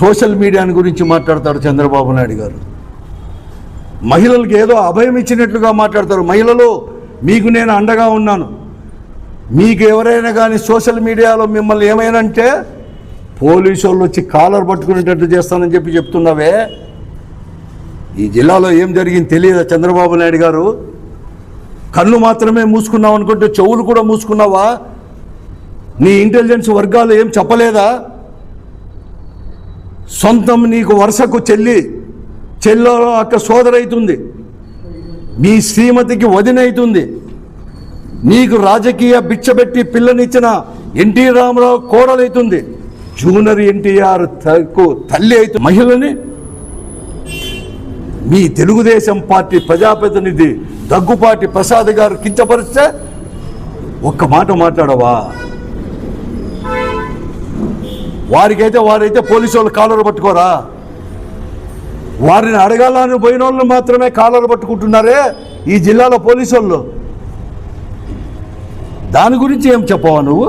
Social మీడియాని గురించి మాట్లాడతారు చంద్రబాబు నాయుడు గారు. మహిళలకు ఏదో అభయం ఇచ్చినట్లుగా మాట్లాడతారు. మహిళలు మీకు నేను అండగా ఉన్నాను. మీకు ఎవరైనా కానీ సోషల్ మీడియాలో మిమ్మల్ని ఏమైనా అంటే పోలీసు వాళ్ళు వచ్చి కాలర్ పట్టుకునేటట్టు చేస్తానని చెప్పి చెప్తున్నావే. ఈ జిల్లాలో ఏం జరిగింది తెలియదా చంద్రబాబు నాయుడు గారు? కళ్ళు మాత్రమే మూసుకున్నావు అనుకుంటే చెవులు కూడా మూసుకున్నావా? నీ ఇంటెలిజెన్స్ వర్గాలు ఏం చెప్పలేదా? సొంతం నీకు వరుసకు చెల్లి చెల్లెలో అక్క సోదరైతుంది మీ శ్రీమతికి వదినైతుంది నీకు రాజకీయ బిచ్చబెట్టి పిల్లనిచ్చిన ఎన్టీ రామారావు కోడలైతుంది. జూనియర్ ఎన్టీఆర్ తల్లి అవుతుంది మహిళని మీ తెలుగుదేశం పార్టీ ప్రజాప్రతినిధి దగ్గుపాటి ప్రసాద్ గారు కించపరిస్తే ఒక్క మాట మాట్లాడవా? వారికైతే వారైతే పోలీసు వాళ్ళు కాలర్ పట్టుకోరా. వారిని అడగాలని పోయిన వాళ్ళు మాత్రమే కాలర్ పట్టుకుంటున్నారే ఈ జిల్లాలో పోలీసు వాళ్ళు. దాని గురించి ఏం చెప్పవా నువ్వు?